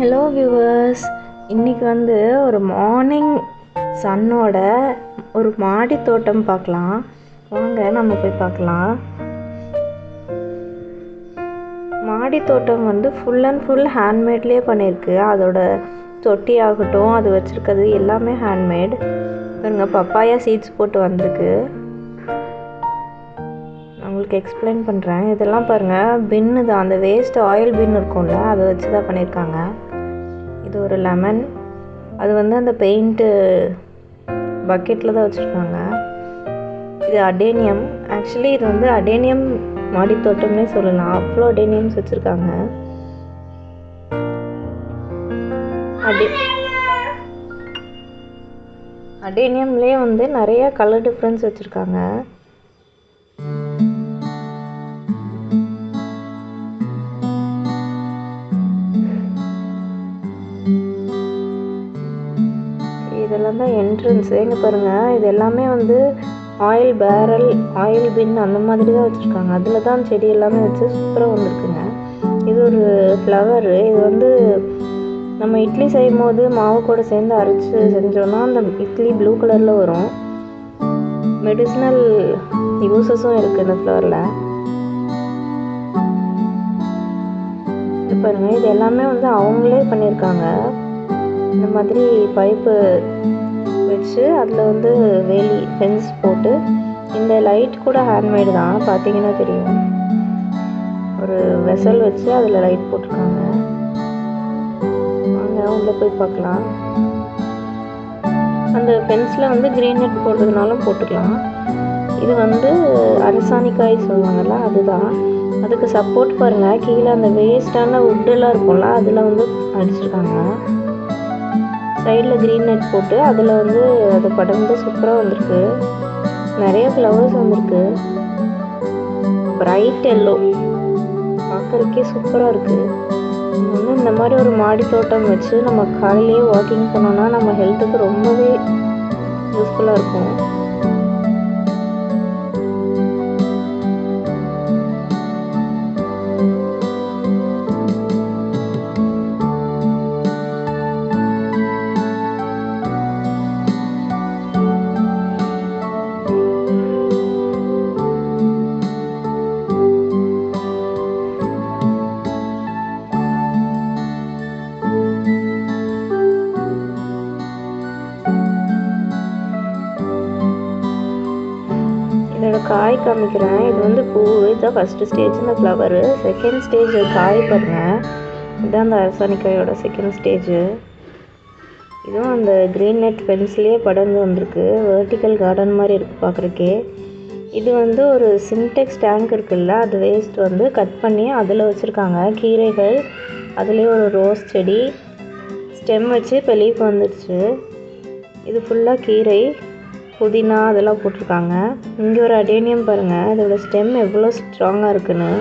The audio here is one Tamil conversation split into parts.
ஹலோ வியூவர்ஸ் இன்றைக்கி வந்து ஒரு மார்னிங் சன்னோட ஒரு மாடி தோட்டம் பார்க்கலாம். வாங்க நம்ம போய் பார்க்கலாம். மாடி தோட்டம் வந்து ஃபுல் அண்ட் ஃபுல் ஹேண்ட்மேட்லேயே பண்ணியிருக்கு அதோட தொட்டி ஆகட்டும் அது வச்சுருக்கிறது எல்லாமே ஹேண்ட்மேட் பாருங்க பப்பாயா சீட்ஸ் போட்டு வந்திருக்கு. நான் உங்களுக்கு எக்ஸ்பிளைன் பண்ணுறேன் இதெல்லாம் பாருங்கள் பின்னு தான். அந்த வேஸ்ட் ஆயில் பின் இருக்கும்ல அதை வச்சு தான் பண்ணியிருக்காங்க. இது ஒரு லெமன் அது வந்து அந்த பெயிண்ட்டு பக்கெட்டில் தான் வச்சுருக்காங்க. இது அடேனியம் ஆக்சுவலி இது வந்து அடேனியம் மாடி தோட்டம்னே சொல்லலாம். அவ்வளோ அடேனியம்ஸ் வச்சுருக்காங்க. அடே அடேனியம்லேயே வந்து நிறைய கலர் டிஃப்ரென்ஸ் வச்சுருக்காங்க. இதெல்லாம் தான் என்ட்ரன்ஸு இங்கே பாருங்கள் இது எல்லாமே வந்து ஆயில் பேரல் ஆயில் பின் அந்த மாதிரி தான் வச்சுருக்காங்க. அதில் தான் செடி எல்லாமே வச்சு சூப்பராக வந்திருக்குங்க. இது ஒரு ஃப்ளவரு இது வந்து நம்ம இட்லி செய்யும் போது மாவு கூட சேர்ந்து அரைச்சி செஞ்சோன்னா அந்த இட்லி ப்ளூ கலரில் வரும். மெடிசினல் யூசஸும் இருக்குது இந்த ஃப்ளவரில் இது பாருங்கள் இது எல்லாமே வந்து அவங்களே பண்ணியிருக்காங்க இந்த மாதிரி பைப்பு வச்சு அதில் வந்து வேலி ஃபென்ஸ் போட்டு இந்த லைட் கூட ஹேண்ட்மேடு தான் பார்த்தீங்கன்னா தெரியும். ஒரு வெசல் வச்சு அதில் லைட் போட்டிருக்காங்க. வாங்க உள்ளே போய் பார்க்கலாம். அந்த ஃபென்ஸில் வந்து க்ரீன் நெட் போடுறதுனாலும் போட்டுக்கலாம். இது வந்து அரசாணிக்காய் சொல்லுவாங்கல்ல அதுதான். அதுக்கு சப்போர்ட் பாருங்கள் கீழே அந்த வேஸ்டான உட்டெல்லாம் இருக்கும்ல அதில் வந்து அடிச்சிருக்காங்க. சைடில் க்ரீன் நெட் போட்டு அதில் வந்து அது படர்ந்து சூப்பராக வந்திருக்கு. நிறைய ஃப்ளவர்ஸ் வந்திருக்கு. பிரைட் எல்லோ பார்க்குறக்கே சூப்பராக இருக்குது வந்து இந்த மாதிரி ஒரு மாடி தோட்டம் வச்சு நம்ம காலையிலேயே வாக்கிங் பண்ணோன்னா நம்ம ஹெல்த்துக்கு ரொம்பவே யூஸ்ஃபுல்லாக இருக்கும். காய் காமிக்கிறேன். இது வந்து பூ. இதுதான் ஃபஸ்ட்டு ஸ்டேஜ் இந்த ஃப்ளவரு செகண்ட் ஸ்டேஜ் காய் பாருங்கள் இதுதான் அந்த அரசாணிக்காயோட செகண்ட் ஸ்டேஜு இதுவும் அந்த க்ரீன் நெட் பென்சிலே படர்ந்து வந்திருக்கு. வெர்டிக்கல் கார்டன் மாதிரி இருக்குது பார்க்குறக்கே இது வந்து ஒரு சின்டெக்ஸ் டேங்க் இருக்குல்ல அது வேஸ்ட் வந்து கட் பண்ணி அதில் வச்சுருக்காங்க. கீரைகள் அதுலேயே ஒரு ரோஸ் செடி ஸ்டெம் வச்சு இப்போ லீஃப் வந்துடுச்சு. இது ஃபுல்லாக கீரை. புதினா அதெல்லாம் போட்டிருக்காங்க. இங்கே ஒரு அடேனியம் பாருங்கள் இதோட ஸ்டெம் எவ்வளோ ஸ்ட்ராங்காக இருக்குன்னு.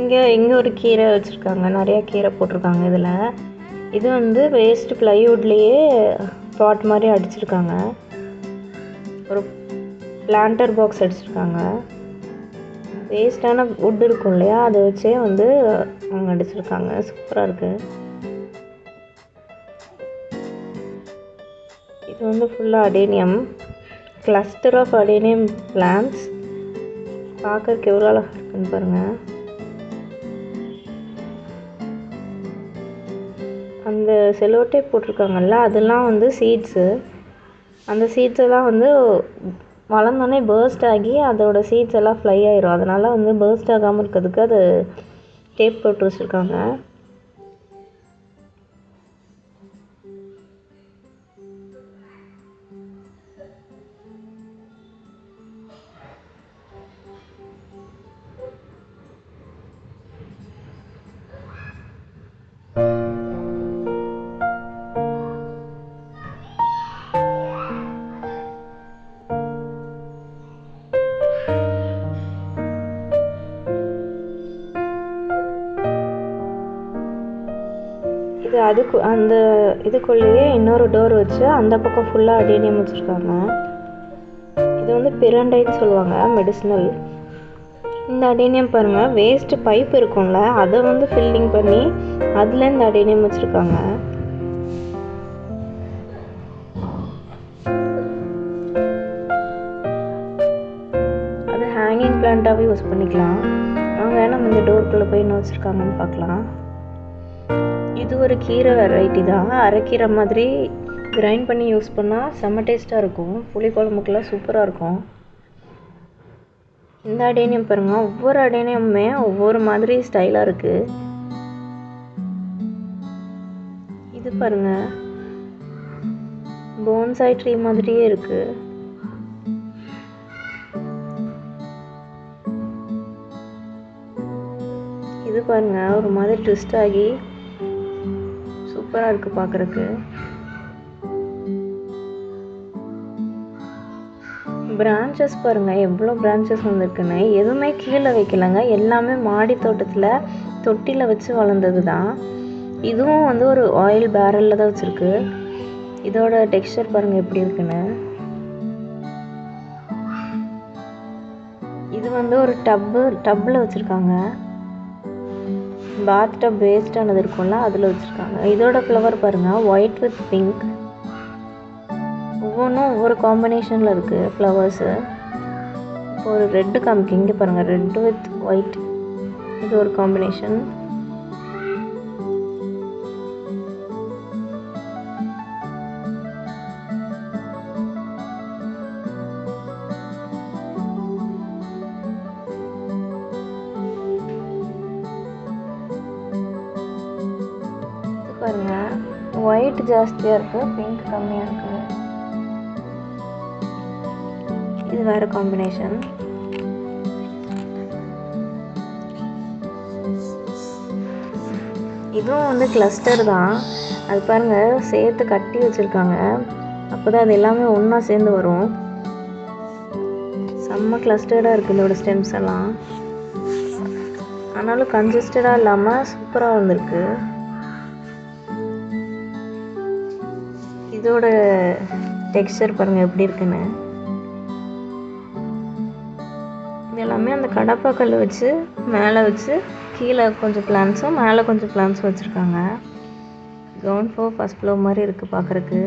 இங்கே இங்கே ஒரு கீரை வச்சுருக்காங்க. நிறையா கீரை போட்டிருக்காங்க இதில். இது வந்து வேஸ்ட் ப்ளைவுட்லேயே பாட் மாதிரி அடிச்சிருக்காங்க. ஒரு பிளான்டர் பாக்ஸ் அடிச்சிருக்காங்க. வேஸ்டான வுட் இருக்கும் இல்லையா? அதை வச்சே வந்து அவங்க அடிச்சிருக்காங்க. சூப்பராக இருக்குது இது வந்து ஃபுல்லாக adenium. Cluster of adenium plants பார்க்கறதுக்கு எவ்வளோ அழகாக இருக்குன்னு பாருங்கள் அந்த செலோட்டே போட்டிருக்காங்கல்ல அதெல்லாம் வந்து சீட்ஸு அந்த சீட்ஸ் எல்லாம் வந்து வளர்ந்தோடனே பேர்ஸ்ட் ஆகி அதோடய சீட்ஸ் எல்லாம் ஃப்ளை ஆயிரும். அதனால் வந்து பேர்ஸ்ட் ஆகாமல் இருக்கிறதுக்கு அது டேப் போட்டு வச்சுருக்காங்க. இது அதுக்கு அந்த இதுக்குள்ளேயே இன்னொரு டோர் வச்சு அந்த பக்கம் ஃபுல்லாக அடேனியம் வச்சுருக்காங்க. இது வந்து பிரண்டைன்னு சொல்லுவாங்க மெடிசினல் இந்த அடேனியம் பாருங்கள் வேஸ்ட்டு பைப் இருக்கும்ல அதை வந்து ஃபில்லிங் பண்ணி அதில் இந்த அடேனியம் வச்சுருக்காங்க. அது ஹேங்கிங் பிளான்ட்டாகவே யூஸ் பண்ணிக்கலாம். அவங்க நம்ம இந்த டோருக்குள்ளே போய் என்ன வச்சுருக்காங்கன்னு பார்க்கலாம். இது ஒரு கீரை வெரைட்டி தான். அரைக்கீரை மாதிரி கிரைண்ட் பண்ணி யூஸ் பண்ணால் செம்ம டேஸ்ட்டாக இருக்கும். புளி குழம்புக்கெல்லாம் சூப்பராக இருக்கும். இந்த அடேனியம் பாருங்கள் ஒவ்வொரு அடேனியமுமே ஒவ்வொரு மாதிரி ஸ்டைலாக இருக்குது இது பாருங்க. போன்சாய் ட்ரீ மாதிரியே இருக்குது இது பாருங்க. ஒரு மாதிரி ட்விஸ்ட் ஆகி சூப்பராக இருக்குது பார்க்குறக்கு பிரான்ச்சஸ் பாருங்கள் எவ்வளோ பிரான்ச்சஸ் வந்திருக்குன்னு. எதுவுமே கீழே வைக்கலங்க எல்லாமே மாடி தோட்டத்தில் தொட்டியில் வச்சு வளர்ந்தது தான் இதுவும் வந்து ஒரு ஆயில் பேரலில் தான் வச்சுருக்கு. இதோட டெக்ஸ்சர் பாருங்கள் எப்படி இருக்குன்னு. இது வந்து ஒரு டப்பு டப்பில் வச்சுருக்காங்க. பாத் டப் வேஸ்ட் இருக்கும்ல அதில் வச்சுருக்காங்க. இதோட ஃப்ளவர் பாருங்கள் ஒயிட் வித் பிங்க் ஒவ்வொன்றும் ஒவ்வொரு காம்பினேஷனில் இருக்குது ஃப்ளவர்ஸு இப்போ ஒரு ரெட்டு காமிக்கு இங்கே பாருங்கள் ரெட் வித் ஒயிட் இது ஒரு காம்பினேஷன் ஒயிட் ஜாஸ்தியாக இருக்குது பிங்க் கம்மியாக இருக்குது இது வேறு காம்பினேஷன் இதுவும் வந்து கிளஸ்டர் தான். அது பாருங்கள் சேர்த்து கட்டி வச்சுருக்காங்க. அப்போ தான் அது எல்லாமே ஒன்றா சேர்ந்து வரும். செம்ம கிளஸ்டர்டாக இருக்குது இதோட ஸ்டெம்ஸ் எல்லாம். ஆனாலும் கன்ஜஸ்டடாக இல்லாமல் சூப்பராக வந்திருக்கு. இதோட டெக்ஸ்சர் பாருங்கள் எப்படி இருக்குன்னு. இது எல்லாமே அந்த கடப்பாக்கல் வச்சு மேலே வச்சு கீழே கொஞ்சம் பிளான்ஸும் மேலே கொஞ்சம் பிளான்ஸும் வச்சுருக்காங்க. கிரவுண்ட் ஃப்ளோர் ஃபஸ்ட் ஃப்ளோர் மாதிரி இருக்குது பார்க்குறக்கு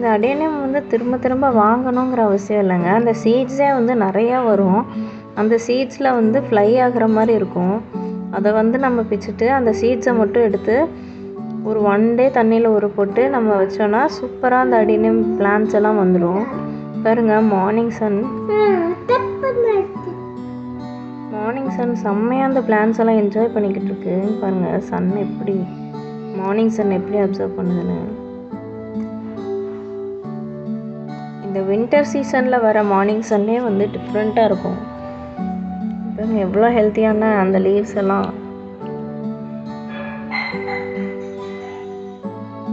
இந்த அடேனியம் வந்து திரும்ப திரும்ப வாங்கணுங்கிற அவசியம் இல்லைங்க. அந்த சீட்ஸே வந்து நிறையா வரும். அந்த சீட்ஸில் வந்து ஃப்ளை ஆகிற மாதிரி இருக்கும். அதை வந்து நம்ம பிச்சுட்டு அந்த சீட்ஸை மட்டும் எடுத்து ஒரு ஒன் டே தண்ணியில் ஊற போட்டு நம்ம வச்சோன்னா சூப்பராக அந்த அடினியம் பிளான்ஸ் எல்லாம் வந்துடும் பாருங்க மார்னிங் சன் மார்னிங் சன் செம்மையாக அந்த பிளான்ஸ் எல்லாம் என்ஜாய் பண்ணிக்கிட்டு இருக்கு. பாருங்க சன் எப்படி மார்னிங் சன் எப்படி அப்சர்வ் பண்ணுதுன்னு. இந்த வின்டர் சீசனில் வர மார்னிங் சன்னே வந்து டிஃப்ரெண்ட்டாக இருக்கும். இப்போ எவ்வளோ ஹெல்த்தியான அந்த லீவ்ஸ் எல்லாம்.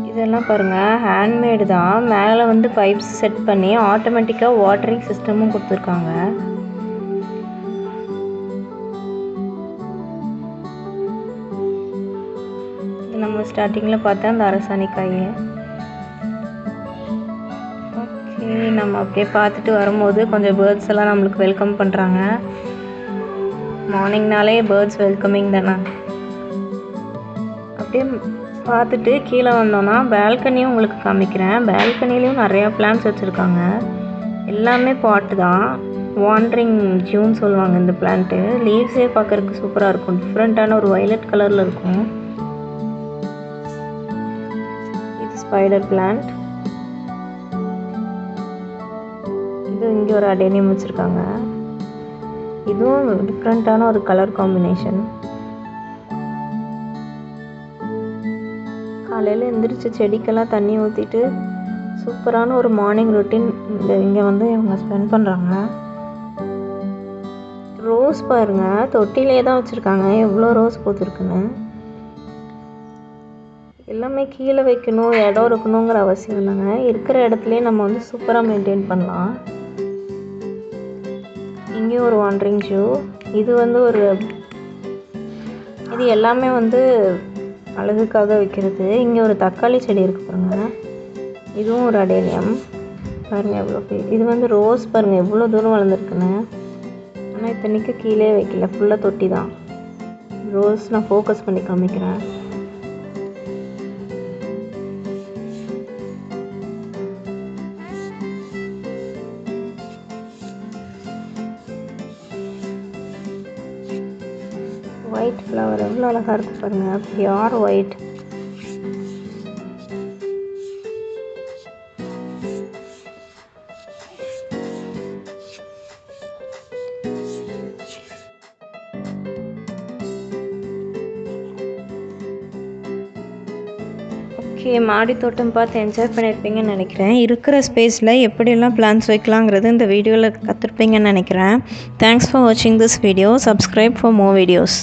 இதெல்லாம் பாருங்கள் ஹேண்ட்மேடு தான். மேலே வந்து பைப்ஸ் செட் பண்ணி ஆட்டோமேட்டிக்காக வாட்டரிங் சிஸ்டமும் கொடுத்துருக்காங்க. நம்ம ஸ்டார்டிங்கில் பார்த்தா அந்த அரசாணி காயை நம்ம அப்படியே பார்த்துட்டு வரும்போது கொஞ்சம் பேர்ட்ஸ் எல்லாம் நம்மளுக்கு வெல்கம் பண்ணுறாங்க மார்னிங்னாலே பேர்ட்ஸ் வெல்கமிங் தானே. அப்படியே பார்த்துட்டு கீழே வந்தோன்னா பால்கனியும் உங்களுக்கு காமிக்கிறேன். பால்கனிலையும் நிறையா பிளான்ஸ் வச்சுருக்காங்க. எல்லாமே பாட்டு தான். வாண்டரிங் ஜூன் சொல்லுவாங்க இந்த பிளான்ட்டு லீவ்ஸே பார்க்கறதுக்கு சூப்பராக இருக்கும். டிஃப்ரெண்ட்டான ஒரு வயலட் கலரில் இருக்கும். இது ஸ்பைடர் பிளான்ட் இங்கே ஒரு அடேனியம் வச்சுருக்காங்க. இதுவும் டிஃப்ரெண்ட்டான ஒரு கலர் காம்பினேஷன் காலையில் எந்திரிச்சு செடிக்கெல்லாம் தண்ணி ஊற்றிட்டு சூப்பரான ஒரு மார்னிங் ரொட்டீன் இந்த இங்கே வந்து இவங்க ஸ்பெண்ட் பண்ணுறாங்க ரோஸ் பாருங்க தொட்டிலே தான் வச்சுருக்காங்க. எவ்வளோ ரோஸ் பூத்துருக்குன்னு. எல்லாமே கீழே வைக்கணும் இடம் இருக்கணுங்கிற அவசியம் இல்லைங்க. இருக்கிற இடத்துலையே நம்ம வந்து சூப்பராக மெயின்டைன் பண்ணலாம். இங்கேயும் ஒரு வாண்டரிங் ஷூ இது வந்து ஒரு இது எல்லாமே வந்து அழகுக்காக வைக்கிறது. இங்கே ஒரு தக்காளி செடி இருக்கு பாருங்க. இதுவும் ஒரு அடேனியம் பாருங்க எவ்வளோ இது வந்து ரோஸ் பாருங்க எவ்வளோ தூரம் வளர்ந்துருக்குன்னு. ஆனால் இத்தனைக்கு கீழே வைக்கல. ஃபுல்லாக தொட்டி தான் ரோஸ் நான் ஃபோக்கஸ் பண்ணி காமிக்கிறேன். ஒயிட் ஃப்ளவர் எவ்வளோ அழகாக இருக்கு பாருங்கள் பியார் ஒயிட் ஓகே மாடி தோட்டம் பார்த்து என்ஜாய் பண்ணியிருப்பீங்கன்னு நினைக்கிறேன். இருக்கிற ஸ்பேஸில் எப்படியெல்லாம் பிளான்ஸ் வைக்கலாங்கிறது இந்த வீடியோவில் கற்றுருப்பீங்கன்னு நினைக்கிறேன். தேங்க்ஸ் ஃபார் வாட்சிங் this video subscribe for more videos